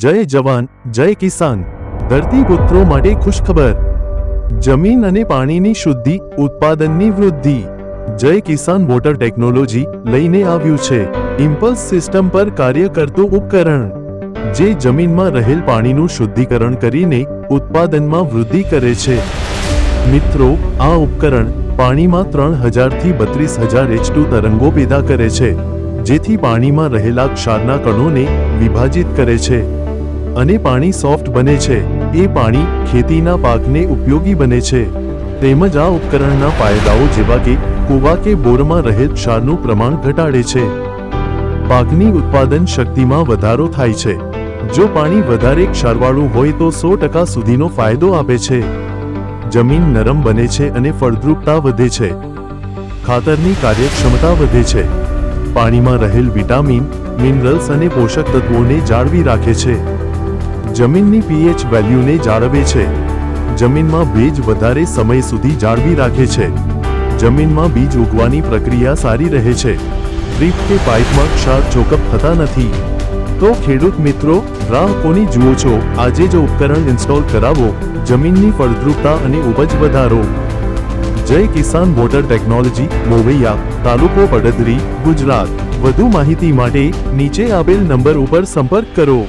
જય જવાન, જય કિસાન. ધરતીપુત્રો માટે ખુશખબર. જમીન અને પાણીની શુદ્ધિ, ઉત્પાદનની વૃદ્ધિ. જય કિસાન વોટર ટેકનોલોજી લઈને આવ્યું છે. ઇમ્પલ્સ સિસ્ટમ પર કાર્ય કરતું ઉપકરણ. જે જમીનમાં રહેલ પાણીનું શુદ્ધિકરણ કરીને ઉત્પાદનમાં વૃદ્ધિ કરે છે. મિત્રો, આ ઉપકરણ પાણીમાં ત્રણ હજારથી બત્રીસ હજાર એચટુ તરંગો પેદા કરે છે. જેથી પાણીમાં રહેલા ક્ષારના કણોને વિભાજિત કરે છે. અને પાણી સોફ્ટ બને છે. એ પાણી ખેતીના પાકને ઉપયોગી બને છે. તેમજ આ ઉપકરણના ફાયદાઓ જેવા કે કૂવા કે બોરમાં રહેલ ક્ષારનું પ્રમાણ ઘટાડે છે. પાકની ઉત્પાદન શક્તિમાં વધારો થાય છે. જો પાણી વધારે ક્ષારવાળું હોય તો સો ટકા સુધીનો ફાયદો આપે છે. જમીન નરમ બને છે અને ફળદ્રુપતા વધે છે. ખાતરની કાર્યક્ષમતા વધે છે. પાણીમાં રહેલ વિટામિન, મિનરલ્સ અને પોષક તત્વોને જાળવી રાખે છે. જમીનની પીએચ વેલ્યુને જાળવે છે. જમીનમાં ભેજ વધારે સમય સુધી જાળવી રાખે છે. જમીનમાં બીજ ઉગવાની પ્રક્રિયા સારી રહે છે. ડ્રીપ કે પાઇપમાં ક્ષાર ચોકઅપ થતા નથી. તો ખેડૂત મિત્રો રાહ કોની જુઓ છો? આજે જ ઉપકરણ ઇન્સ્ટોલ કરાવો. જમીનની ફળદ્રુપતા અને ઉપજ વધારો. જય કિસાન વોટર ટેકનોલોજી, મોવૈયા, તાલુકો પડદરી ગુજરાત. વધુ માહિતી માટે નીચે આપેલ નંબર ઉપર સંપર્ક કરો.